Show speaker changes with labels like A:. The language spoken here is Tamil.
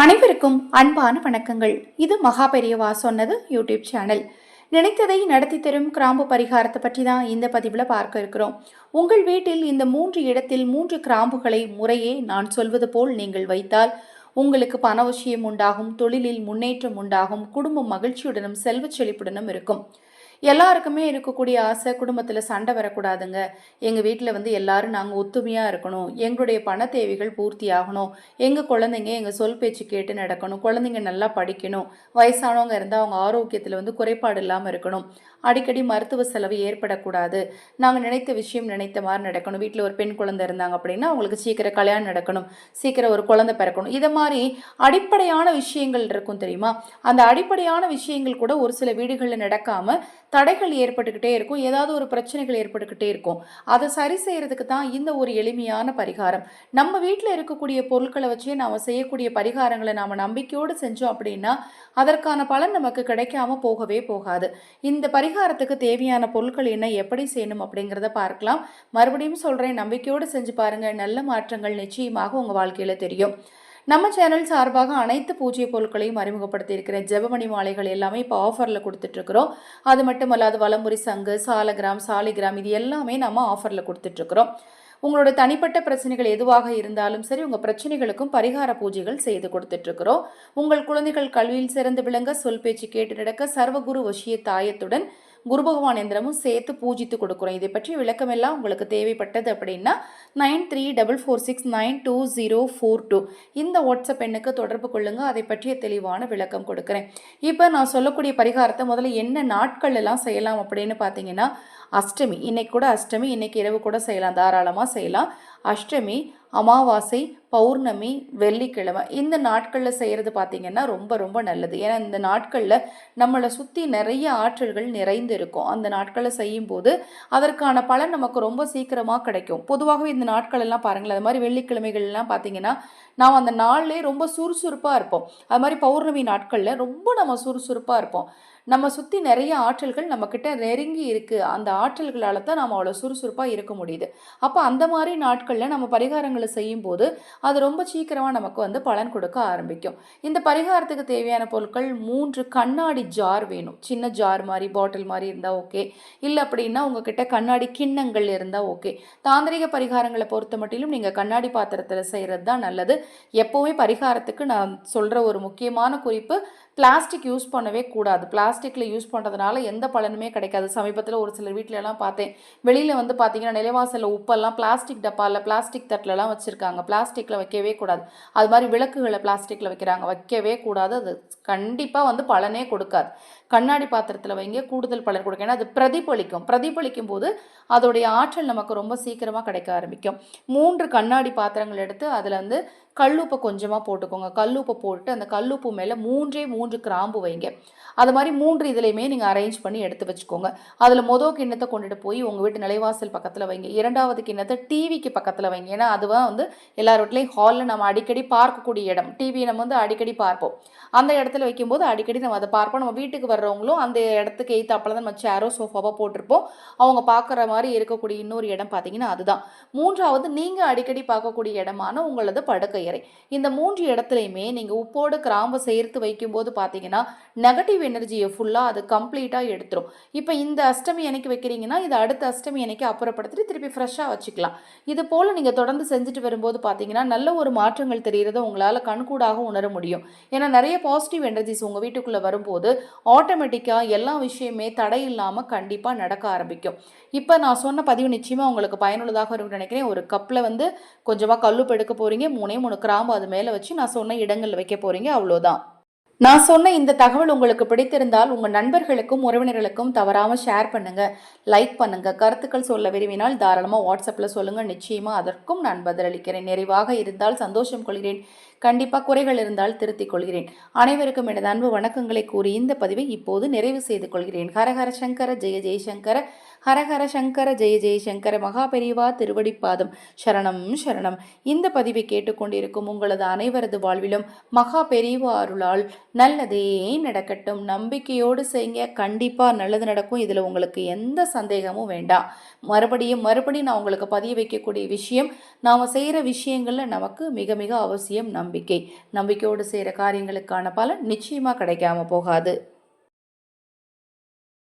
A: அனைவருக்கும் அன்பான வணக்கங்கள். இது மகா பெரியவா சொன்னது யூடியூப் சேனல். நினைத்ததை நடத்தி தரும் கிராம்பு பரிகாரத்தை பற்றி தான் இந்த பதிவில் பார்க்க இருக்கிறோம். உங்கள் வீட்டில் இந்த மூன்று இடத்தில் மூன்று கிராம்புகளை முறையே நான் சொல்வது போல் நீங்கள் வைத்தால் உங்களுக்கு பண விஷயம் உண்டாகும் தொழிலில் முன்னேற்றம் உண்டாகும் குடும்பம் மகிழ்ச்சியுடனும் செல்வச் செழிப்புடனும் இருக்கும். எல்லாருக்குமே இருக்கக்கூடிய ஆசை குடும்பத்தில் சண்டை வரக்கூடாதுங்க. எங்கள் வீட்டில் வந்து எல்லாரும் நாங்கள் ஒத்துமையாக இருக்கணும். எங்களுடைய பண தேவைகள் பூர்த்தி ஆகணும். எங்கள் குழந்தைங்க எங்கள் சொல் பேச்சு கேட்டு நடக்கணும். குழந்தைங்க நல்லா படிக்கணும். வயசானவங்க இருந்தால் அவங்க ஆரோக்கியத்தில் வந்து குறைபாடு இல்லாமல் இருக்கணும். அடிக்கடி மருத்துவ செலவு ஏற்படக்கூடாது. நாங்கள் நினைத்த விஷயம் நினைத்த மாதிரி நடக்கணும். வீட்டில் ஒரு பெண் குழந்தை இருந்தாங்க அப்படின்னா அவங்களுக்கு சீக்கிரம் கல்யாணம் நடக்கணும். சீக்கிரம் ஒரு குழந்தை பிறக்கணும். இதை மாதிரி அடிப்படையான விஷயங்கள் இருக்கும் தெரியுமா? அந்த அடிப்படையான விஷயங்கள் கூட ஒரு சில வீடுகளில் நடக்காமல் தடைகள் ஏற்பட்டுக்கிட்டே இருக்கும். ஏதாவது ஒரு பிரச்சனைகள் ஏற்பட்டுக்கிட்டே இருக்கும். அதை சரி செய்யறதுக்கு தான் இந்த ஒரு எளிமையான பரிகாரம். நம்ம வீட்டில் இருக்கக்கூடிய பொருட்களை வச்சே நாம் செய்யக்கூடிய பரிகாரங்களை நாம் நம்பிக்கையோடு செஞ்சோம் அப்படின்னா அதற்கான பலன் நமக்கு கிடைக்காம போகவே போகாது. இந்த பரிகாரத்துக்கு தேவையான பொருட்கள் என்ன எப்படி செய்யணும் அப்படிங்கிறத பார்க்கலாம். மறுபடியும் சொல்கிறேன் நம்பிக்கையோடு செஞ்சு பாருங்கள் நல்ல மாற்றங்கள் நிச்சயமாக உங்கள் வாழ்க்கையில் தெரியும். நம்ம சேனல் சார்பாக அனைத்து பூஜ்ய பொருட்களையும் அறிமுகப்படுத்தியிருக்கிறேன் ஜெபமணி மாலைகள் எல்லாமே இப்போ ஆஃபரில் கொடுத்துட்ருக்குறோம். அது மட்டும் அல்லாது வலமுறை சங்கு சாலகிராம் சாலிகிராம் இது எல்லாமே நம்ம ஆஃபரில் கொடுத்துட்ருக்குறோம். உங்களோட தனிப்பட்ட பிரச்சனைகள் எதுவாக இருந்தாலும் சரி உங்கள் பிரச்சனைகளுக்கும் பரிகார பூஜைகள் செய்து கொடுத்துட்ருக்குறோம். உங்கள் குழந்தைகள் கல்வியில் சிறந்து விளங்க சொல் பேச்சு கேட்டு நடக்க சர்வகுரு வசிய தாயத்துடன் குரு பகவான் எந்திரமும் சேர்த்து பூஜித்து கொடுக்குறோம். இதை பற்றி விளக்கமெல்லாம் உங்களுக்கு தேவைப்பட்டது அப்படின்னா nine three double four six nine two zero four two. இந்த வாட்ஸ்அப் எண்ணுக்கு தொடர்பு கொள்ளுங்க. அதை பற்றிய தெளிவான விளக்கம் கொடுக்குறேன். இப்போ நான் சொல்லக்கூடிய பரிகாரத்தை முதல்ல என்ன நாட்கள் எல்லாம் செய்யலாம் அப்படின்னு பார்த்தீங்கன்னா அஷ்டமி. இன்னைக்கு கூட அஷ்டமி இன்னைக்கு இரவு கூட செய்யலாம். தாராளமாக செய்யலாம். அஷ்டமி அமாவாசை பௌர்ணமி வெள்ளிக்கிழமை இந்த நாட்களில் செய்கிறது பார்த்திங்கன்னா ரொம்ப ரொம்ப நல்லது. ஏன்னா இந்த நாட்களில் நம்மளை சுற்றி நிறைய ஆற்றல்கள் நிறைந்து இருக்கும் அந்த நாட்களில் செய்யும்போது அதற்கான பலன் நமக்கு ரொம்ப சீக்கிரமாக கிடைக்கும். பொதுவாகவே இந்த நாட்களெல்லாம் பாருங்களேன் அது மாதிரி வெள்ளிக்கிழமைகள்லாம் பார்த்திங்கன்னா நாம் அந்த நாள்லேயே ரொம்ப சுறுசுறுப்பாக இருப்போம். அது மாதிரி பௌர்ணமி நாட்களில் ரொம்ப நம்ம சுறுசுறுப்பாக இருப்போம். நம்ம சுற்றி நிறைய ஆற்றல்கள் நம்மக்கிட்ட நெருங்கி இருக்குது அந்த ஆற்றல்களால் தான் நம்ம அவ்வளோ சுறுசுறுப்பாக இருக்க முடியுது. அப்போ அந்த மாதிரி நாட்களில் நம்ம பரிகாரங்களை செய்யும்போது அது ரொம்ப சீக்கிரமாக நமக்கு வந்து பலன் கொடுக்க ஆரம்பிக்கும். இந்த பரிகாரத்துக்கு தேவையான பொருட்கள் மூன்று கண்ணாடி ஜார் வேணும். சின்ன ஜார் மாதிரி பாட்டில் மாதிரி இருந்தால் ஓகே. இல்லை அப்படின்னா உங்ககிட்ட கண்ணாடி கிண்ணங்கள் இருந்தால் ஓகே. தாந்திரிக பரிகாரங்களை பொறுத்த மட்டிலும் நீங்கள் கண்ணாடி பாத்திரத்தில் செய்கிறது தான் நல்லது. எப்போவுமே பரிகாரத்துக்கு நான் சொல்கிற ஒரு முக்கியமான குறிப்பு பிளாஸ்டிக் யூஸ் பண்ணவே கூடாது. பிளாஸ்டிக்கில் யூஸ் பண்ணுறதுனால எந்த பலனுமே கிடைக்காது. சமீபத்தில் ஒரு சிலர் வீட்டிலலாம் பார்த்தேன். வெளியில் வந்து பார்த்தீங்கன்னா நிலைவாசலில் உப்பெல்லாம் பிளாஸ்டிக் டப்பாவில் பிளாஸ்டிக் தட்டிலலாம் வச்சுருக்காங்க. பிளாஸ்டிக்கில் வைக்கவே கூடாது. அது மாதிரி விளக்குகளை பிளாஸ்டிக்கில் வைக்கிறாங்க. வைக்கவே கூடாது. அது கண்டிப்பாக வந்து பலனே கொடுக்காது. கண்ணாடி பாத்திரத்தில் வைங்க கூடுதல் பலன் கொடுக்கும் ஏன்னா அது பிரதிபலிக்கும். பிரதிபலிக்கும் போது அதோடைய ஆற்றல் நமக்கு ரொம்ப சீக்கிரமாக கிடைக்க ஆரம்பிக்கும். மூன்று கண்ணாடி பாத்திரங்கள் எடுத்து அதில் வந்து கல்லுப்பை கொஞ்சமாக போட்டுக்கோங்க. கல்லுப்பை போட்டு அந்த கல்லுப்பு மேலே மூன்றே மூன்று கிராம்பு வைங்க. அது மாதிரி மூன்று இதுலையுமே நீங்கள் அரேஞ்ச் பண்ணி எடுத்து வச்சுக்கோங்க. அதில் மொதல் கிண்ணத்தை கொண்டுட்டு போய் உங்கள் வீட்டு நிலைவாசல் பக்கத்தில் வைங்க. இரண்டாவது கிண்ணத்தை டிவிக்கு பக்கத்தில் வைங்க. ஏன்னா அதுவாக வந்து எல்லார் வீட்லேயும் ஹாலில் நம்ம அடிக்கடி பார்க்கக்கூடிய இடம். டிவியை நம்ம வந்து அடிக்கடி பார்ப்போம். அந்த இடத்துல வைக்கும்போது அடிக்கடி நம்ம அதை பார்ப்போம். நம்ம வீட்டுக்கு வர்றவங்களும் அந்த இடத்துக்கு எய்த்தாப்பில் தான் நம்ம சேரோ சோஃபாவாக போட்டிருப்போம். அவங்க பார்க்குற மாதிரி இருக்கக்கூடிய இன்னொரு இடம் பார்த்தீங்கன்னா அதுதான். மூன்றாவது நீங்கள் அடிக்கடி பார்க்கக்கூடிய இடமான உங்களது படுக்கை அறை இந்த மூன்று இடத்துலையுமே நீங்கள் உப்போடு கிராம்பை சேர்த்து வைக்கும்போது பார்த்தீங்கன்னா நெகட்டிவ் எனர்ஜியை ஃபுல்லாக அது கம்ப்ளீட்டாக எடுத்துரும். இப்போ இந்த அஷ்டமி அன்னைக்கு வைக்கிறீங்கன்னா இதை அடுத்த அஷ்டமி அன்னைக்கு அப்புறப்படுத்திட்டு திருப்பி ஃப்ரெஷ்ஷாக வச்சுக்கலாம். இது போல் நீங்கள் தொடர்ந்து செஞ்சுட்டு வரும்போது பார்த்தீங்கன்னா நல்ல ஒரு மாற்றங்கள் தெரிகிறத உங்களால் கண்கூடாக உணர முடியும். ஏன்னா நிறைய பாசிட்டிவ் எனர்ஜிஸ் உங்கள் வீட்டுக்குள்ளே வரும்போது ஆட்டோமேட்டிக்காக எல்லா விஷயமே தடை இல்லாமல் கண்டிப்பாக நடக்க ஆரம்பிக்கும். இப்போ நான் சொன்ன பதிவு நிச்சயமாக உங்களுக்கு பயனுள்ளதாக இருக்கும்னு நினைக்கிறேன். ஒரு கப்பில் வந்து கொஞ்சமாக கல்லுப்பு எடுக்க போகிறீங்க மூணே மூணு கிராம்பு அது மேலே வச்சு நான் சொன்ன இடங்களில் வைக்க போகிறீங்க அவ்வளோதான். நான் சொன்ன இந்த தகவல் உங்களுக்கு பிடித்திருந்தால் உங்கள் நண்பர்களுக்கும் உறவினர்களுக்கும் தவறாமல் ஷேர் பண்ணுங்கள் லைக் பண்ணுங்கள் கருத்துக்கள் சொல்ல விரும்பினால் தாராளமாக வாட்ஸ்அப்பில் சொல்லுங்கள் நிச்சயமாக அதற்கும் நான் பதிலளிக்கிறேன். நிறைவாக இருந்தால் சந்தோஷம் கொள்கிறேன். கண்டிப்பாக குறைகள் இருந்தால் திருத்திக் கொள்கிறேன். அனைவருக்கும் எனது அன்பு வணக்கங்களை கூறி இந்த பதிவை இப்போது நிறைவு செய்து கொள்கிறேன். ஹரஹர சங்கர ஜெய ஜெயசங்கர. ஹரஹர சங்கர ஜெய ஜெய சங்கர மகா திருவடிப்பாதம். சரணம் சரணம். இந்த பதிவை கேட்டுக்கொண்டிருக்கும் உங்களது அனைவரது வாழ்விலும் மகா பெரிவா அருளால் நல்லதே நடக்கட்டும். நம்பிக்கையோடு செய்யுங்க. கண்டிப்பாக நல்லது நடக்கும். இதில் உங்களுக்கு எந்த சந்தேகமும் வேண்டாம். மறுபடியும் மறுபடியும் நான் உங்களுக்கு பதிய வைக்கக்கூடிய விஷயம் நாம் செய்கிற விஷயங்களில் நமக்கு மிக மிக அவசியம் நம்பிக்கை. நம்பிக்கையோடு செய்கிற காரியங்களுக்கான பலன் நிச்சயமாக கிடைக்காம போகாது.